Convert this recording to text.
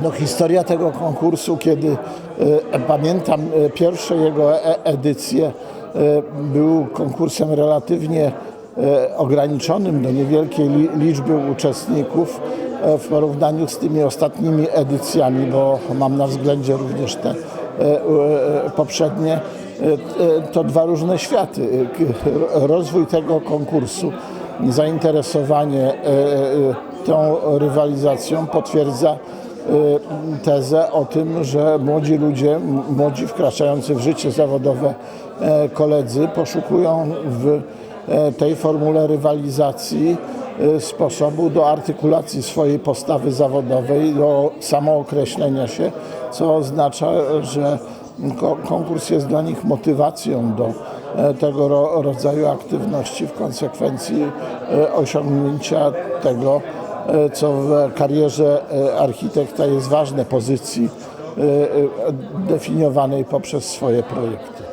No, historia tego konkursu, kiedy e, pamiętam e, pierwsze jego e- edycje, był konkursem relatywnie ograniczonym do niewielkiej li- liczby uczestników w porównaniu z tymi ostatnimi edycjami, bo mam na względzie również te poprzednie. To dwa różne światy. Rozwój tego konkursu, zainteresowanie tą rywalizacją potwierdza tezę o tym, że młodzi ludzie, młodzi wkraczający w życie zawodowe e, koledzy poszukują w e, tej formule rywalizacji e, sposobu do artykulacji swojej postawy zawodowej, do samookreślenia się, co oznacza, że ko- konkurs jest dla nich motywacją do tego ro- rodzaju aktywności, w konsekwencji osiągnięcia tego, co w karierze e, architekta jest ważne, pozycji e, e, definiowanej poprzez swoje projekty.